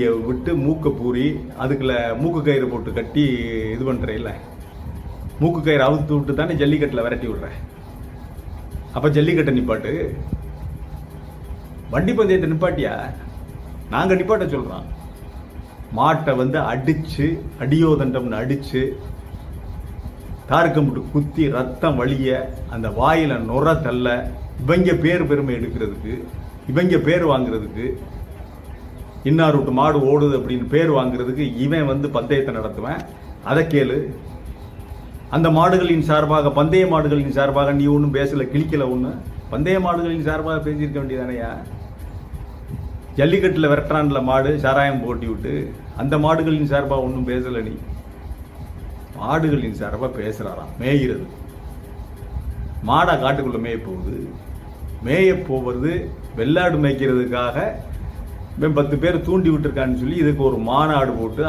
விட்டு மூக்கை பூரி அதுக்குள்ள மூக்கு கயிறு போட்டு கட்டி இது பண்றேன்ல மூக்கு கயிறு அவுத்து விட்டு தானே ஜல்லிக்கட்டில் விரட்டி விடுறேன் அப்போ ஜல்லிக்கட்டை நிப்பாட்டு. வண்டி பந்தயத்தை நிப்பாட்டியா? நாங்க நிப்பாட்ட சொல்கிறோம் மாட்டை வந்து அடிச்சு அடியோதண்டம்னு அடிச்சு தாருக்கம்பிட்டு குத்தி ரத்தம் வழிய அந்த வாயில நுர தள்ள இவங்க பேர் பெருமை எடுக்கிறதுக்கு இவங்க பேர் வாங்குறதுக்கு இன்னார் விட்டு மாடு ஓடுது அப்படின்னு பேர் வாங்குறதுக்கு இவன் வந்து பந்தயத்தை நடத்துவேன். அதை கேளு. அந்த மாடுகளின் சார்பாக பந்தய மாடுகளின் சார்பாக நீ ஒன்றும் பேசல கிழிக்கல ஒன்று பந்தய மாடுகளின் சார்பாக பேசியிருக்க வேண்டியதானையா ஜல்லிக்கட்டில் விரட்டுறான்ல மாடு சாராயம் போட்டி விட்டு. அந்த மாடுகளின் சார்பாக ஒன்றும் பேசலை நீ. மாடுகளின் சார்பாக பேசுகிறாராம் மேய்கிறது மாடா காட்டுக்குள்ளே மேய போகுது. மேய போவது வெள்ளாடு மேய்க்கிறதுக்காக இவன் பத்து பேர் தூண்டி விட்டுருக்கான்னு சொல்லி இதுக்கு ஒரு மாநாடு போட்டு